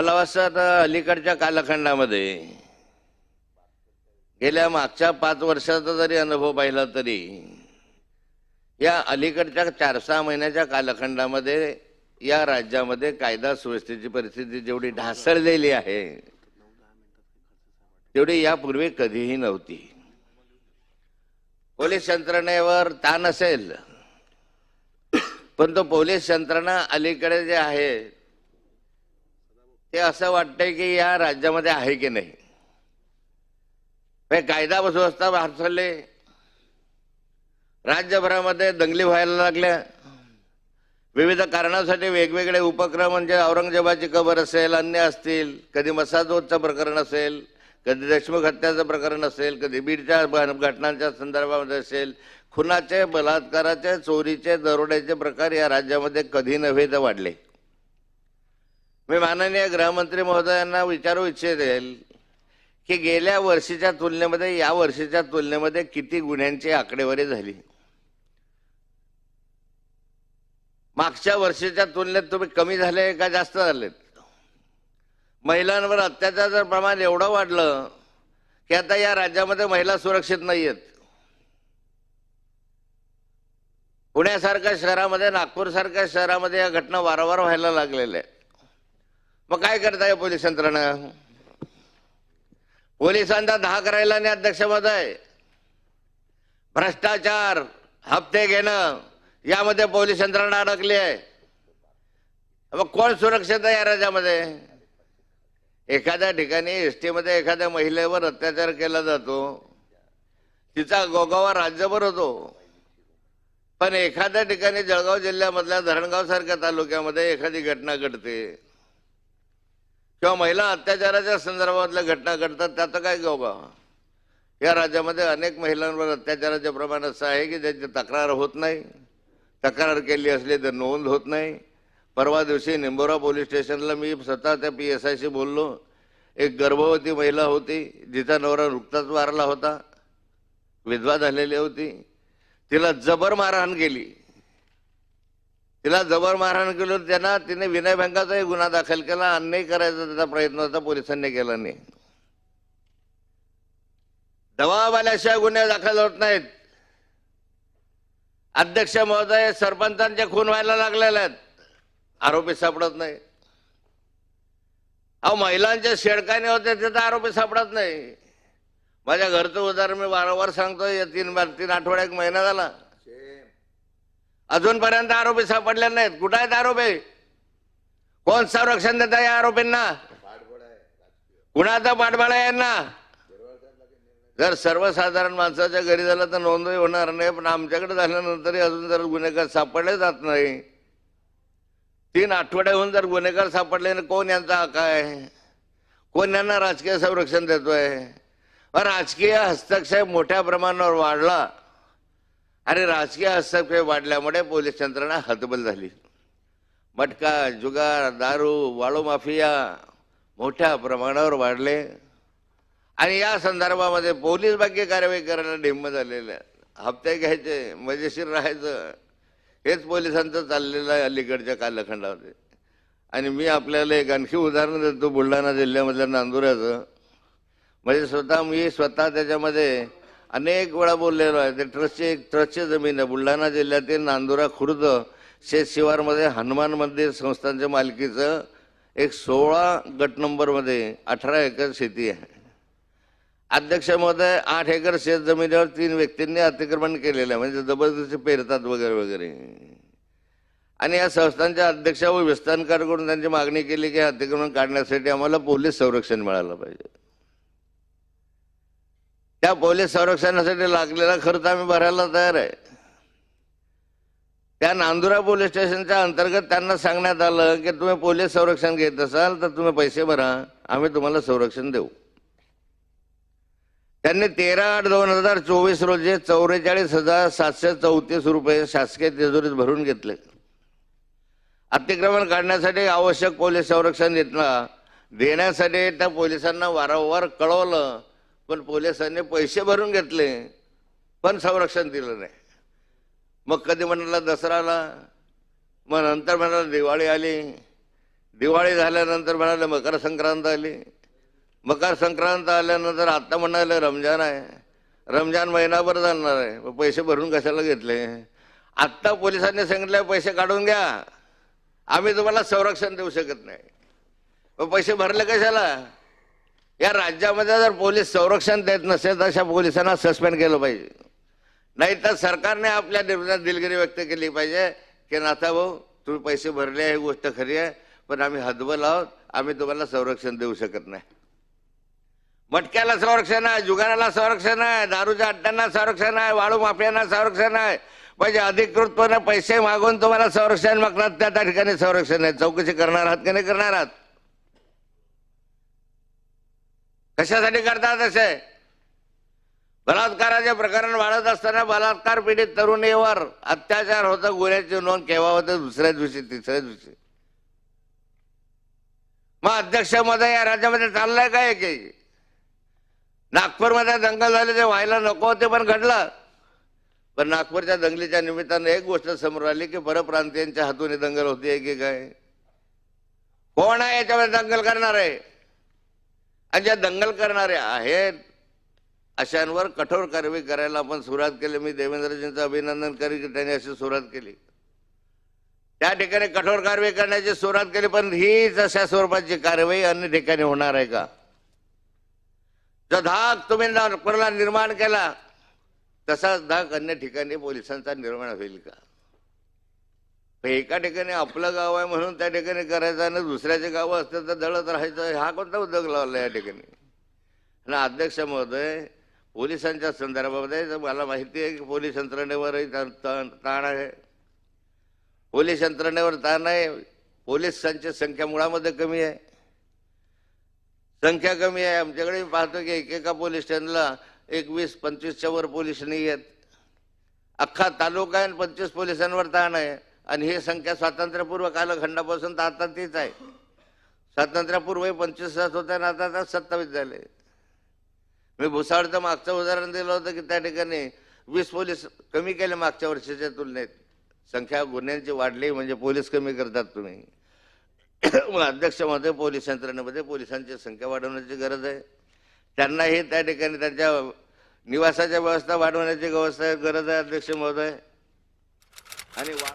मला वाटतं आता अलीकडच्या कालखंडामध्ये गेल्या मागच्या पाच वर्षाचा जरी अनुभव पाहिला तरी या अलीकडच्या चार सहा महिन्याच्या कालखंडामध्ये या राज्यामध्ये कायदा सुव्यवस्थेची परिस्थिती जेवढी ढासळलेली आहे तेवढी यापूर्वी कधीही नव्हती. पोलीस यंत्रणेवर ताण असेल पण तो पोलीस यंत्रणा अलीकडे जे आहे ते असं वाटतंय की या राज्यामध्ये आहे की नाही? कायदा बसवस्था सुव्यवस्था राज्यभरामध्ये दंगली व्हायला लागल्या. विविध कारणासाठी वेगवेगळे उपक्रम म्हणजे औरंगजेबाची कबर असेल अन्य असतील कधी मसाजोदचं प्रकरण असेल कधी देशमुख हत्याचं प्रकरण असेल कधी बीडच्या घटनांच्या संदर्भामध्ये असेल खुनाचे बलात्काराचे चोरीचे दरोड्याचे प्रकार या राज्यामध्ये कधी नव्हे तर वाढले. मी माननीय गृहमंत्री महोदयांना विचारू इच्छितेल की गेल्या वर्षीच्या तुलनेमध्ये या वर्षीच्या तुलनेमध्ये किती गुन्ह्यांची आकडेवारी झाली? मागच्या वर्षीच्या तुलनेत तुम्ही कमी झाले का जास्त झालेत? महिलांवर अत्याचाराचं प्रमाण एवढं वाढलं की आता या राज्यामध्ये महिला सुरक्षित नाही आहेत पुण्यासारख्या शहरामध्ये नागपूरसारख्या शहरामध्ये या घटना वारंवार व्हायला लागलेल्या आहेत. मग काय करताय पोलीस यंत्रणा? पोलिसांचा दहा करायला नाही अध्यक्ष भ्रष्टाचार हप्ते घेणं यामध्ये पोलीस यंत्रणा अडकली आहे. मग कोण सुरक्षित आहे या राज्यामध्ये? एखाद्या ठिकाणी एसमध्ये एखाद्या महिलेवर अत्याचार केला जातो. तिचा गोगावा राज्यभर होतो. पण एखाद्या ठिकाणी जळगाव जिल्ह्यामधल्या धरणगाव सारख्या तालुक्यामध्ये एखादी घटना घडते. किंवा महिला अत्याचाराच्या संदर्भातल्या घटना घडतात त्याचं काय गोगाव या राज्यामध्ये अनेक महिलांवर अत्याचाराचे प्रमाण असं आहे की त्याची तक्रार होत नाही. तक्रार केली असली तर नोंद होत नाही. परवा दिवशी निंबोरा पोलीस स्टेशनला मी स्वतः त्या पी एस आयशी बोललो. एक गर्भवती महिला होती जिचा नवरा नुकताच वारला होता. विधवा झालेली होती. तिला जबर मारहाण केली. तिला जबर मारहाण केलं त्यांना तिने विनयभंगाचाही गुन्हा दाखल केला. अन्याय करायचा त्याचा प्रयत्न होता पोलिसांनी केला नाही. दबाव आल्याशिवाय गुन्हे दाखल होत नाहीत. अध्यक्ष महोदय सरपंचांच्या खून व्हायला लागलेल्या आहेत. आरोपी सापडत नाही. अहो महिलांच्या शेडकाने होते तिथं आरोपी सापडत नाही. माझ्या घरचं उदाहरण मी वारंवार सांगतोय या तीन तीन आठवड्या एक महिना झाला. अजूनपर्यंत आरोपी सापडले नाहीत. कुठं आहेत आरोपी? कोण संरक्षण देत आहे या आरोपींना? कुणाचा पाठबळ आहे यांना? जर सर्वसाधारण माणसाच्या घरी झालं तर नोंदही होणार नाही पण आमच्याकडे झाल्यानंतरही अजून जर गुन्हेगार सापडले जात नाही. तीन आठवड्याहून जर गुन्हेगार सापडले ना कोण यांचा हक्क आहे? कोण यांना राजकीय संरक्षण देतोय? राजकीय हस्तक्षेप मोठ्या प्रमाणावर वाढला. आणि राजकीय हस्तक्षेप वाढल्यामुळे पोलीस यंत्रणा हतबल झाली. मटका जुगार दारू वाळू माफिया मोठ्या प्रमाणावर वाढले. आणि या संदर्भामध्ये पोलीस बाकी कारवाई करायला निम्म झालेल्या हप्ते घ्यायचे मजेशीर राहायचं. हेच पोलिसांचं चाललेलं आहे अलीकडच्या कालखंडामध्ये. आणि मी आपल्याला एक आणखी उदाहरण देतो बुलढाणा जिल्ह्यामधल्या नांदुऱ्याचं. म्हणजे स्वतः मी स्वतः त्याच्यामध्ये अनेक वेळा बोललेलो आहे ते ट्रस्टची एक ट्रस्टची जमीन आहे. बुलढाणा जिल्ह्यातील नांदुरा खुर्द शेत शिवारमध्ये हनुमान मंदिर संस्थांच्या मालकीचं एक सोळा गट नंबरमध्ये अठरा एकर शेती आहे. अध्यक्ष आठ एकर शेत जमिनीवर तीन व्यक्तींनी अतिक्रमण केलेलं आहे. म्हणजे जबरदस्ती पेरतात वगैरे वगैरे. आणि या संस्थांच्या अध्यक्ष व विस्तारकाराकडून त्यांची मागणी केली की अतिक्रमण काढण्यासाठी आम्हाला पोलीस संरक्षण मिळालं पाहिजे. त्या पोलीस संरक्षणासाठी लागलेला खर्च आम्ही भरायला तयार आहे. त्या नांदुरा पोलीस स्टेशनच्या अंतर्गत त्यांना सांगण्यात आलं की तुम्ही पोलीस संरक्षण घेत असाल तर तुम्ही पैसे भरा आम्ही तुम्हाला संरक्षण देऊ. त्यांनी तेरा आठ दोन हजार चोवीस रोजी चौवेचाळीस हजार सातशे चौतीस रुपये शासकीय तिजोरीत भरून घेतले. अतिक्रमण काढण्यासाठी आवश्यक पोलीस संरक्षण देतला देण्यासाठी त्या पोलिसांना वारंवार कळवलं पण पोलिसांनी पैसे भरून घेतले पण संरक्षण दिलं नाही. मग कधी म्हणाला दसराला मग नंतर म्हणाला दिवाळी आली. दिवाळी झाल्यानंतर म्हणाले मकर संक्रांत आली. मकर संक्रांत आल्यानंतर आत्ता म्हणाले रमजान आहे. रमजान महिनाभर जाणार आहे. मग पैसे भरून कशाला घेतले? आत्ता पोलिसांनी सांगितले पैसे काढून घ्या. आम्ही तुम्हाला संरक्षण देऊ शकत नाही. मग पैसे भरले कशाला? या राज्यामध्ये जर पोलीस संरक्षण देत नसेल तर अशा पोलिसांना सस्पेंड केलं पाहिजे. नाही तर सरकारने आपल्या निर्णयात दिलगिरी व्यक्त केली पाहिजे की नाथा भाऊ तुम्ही पैसे भरले ही गोष्ट खरी आहे पण आम्ही हदबल आहोत आम्ही तुम्हाला संरक्षण देऊ शकत नाही. मटक्याला संरक्षण आहे जुगाराला संरक्षण आहे दारूच्या अड्ड्यांना संरक्षण आहे वाळू माफियांना संरक्षण आहे. म्हणजे अधिकृतपणे पैसे मागून तुम्हाला संरक्षण मागतात त्या त्या ठिकाणी संरक्षण आहे. चौकशी करणार आहात की नाही करणार आहात? कशासाठी करतात असे बलात्काराचे प्रकरण वाढत असताना बलात्कार पीडित तरुणीवर अत्याचार होता गुन्ह्याची नोंद केव्हा होतं? दुसऱ्या दिवशी तिसऱ्या दिवशी. मग अध्यक्षमध्ये या राज्यामध्ये चाललंय काय की नागपूरमध्ये दंगल झाले ते व्हायला नको होते पण घडलं. पण नागपूरच्या दंगलीच्या निमित्तानं एक गोष्ट समोर आली की परप्रांतीयांच्या हातून ही दंगल होती की काय कोण आहे याच्यामध्ये दंगल करणार? आहे आणि ज्या दंगल करणारे आहेत अशांवर कठोर कारवाई करायला आपण सुरुवात केली. मी देवेंद्रजींचं अभिनंदन करी की त्यांनी अशी सुरुवात केली. त्या ठिकाणी कठोर कारवाई करण्याची सुरुवात केली पण हीच अशा स्वरूपाची कारवाई अन्य ठिकाणी होणार आहे का? जो धाक तुम्ही नागपूरला निर्माण केला तसाच धाक अन्य ठिकाणी पोलिसांचा निर्माण होईल का? एका ठिकाणी आपलं गाव आहे म्हणून त्या ठिकाणी करायचं आणि दुसऱ्याचे गाव असतात तर दळत राहायचं हा कोणता उद्योग लावला या ठिकाणी? आणि अध्यक्ष महोदय पोलिसांच्या संदर्भामध्ये तर मला माहिती आहे की पोलीस यंत्रणेवरही ताण ताण आहे. पोलीस यंत्रणेवर ताण आहे. पोलिसांची संख्या मुळामध्ये कमी आहे. संख्या कमी आहे. आमच्याकडे पाहतो की एकेका पोलीस स्टेशनला एकवीस पंचवीसच्या वर पोलीस नाही आहेत अख्खा तालुका आहे आणि पंचवीस पोलिसांवर ताण आहे. आणि ही संख्या स्वातंत्र्यपूर्व कालखंडापासून तर आता तीच आहे. स्वातंत्र्यपूर्व पंचवीस तास होत्या आणि आता आता सत्तावीस झाले. मी भुसावळचं मागचं उदाहरण दिलं होतं की त्या ठिकाणी वीस पोलीस कमी केले मागच्या वर्षाच्या तुलनेत. संख्या गुन्ह्यांची वाढली म्हणजे पोलीस कमी करतात तुम्ही. मग अध्यक्ष पोलीस यंत्रणेमध्ये पोलिसांची संख्या वाढवण्याची गरज आहे. त्यांनाही त्या ठिकाणी त्यांच्या निवासाच्या व्यवस्था वाढवण्याची व्यवस्था गरज आहे अध्यक्ष महोदय. आणि वा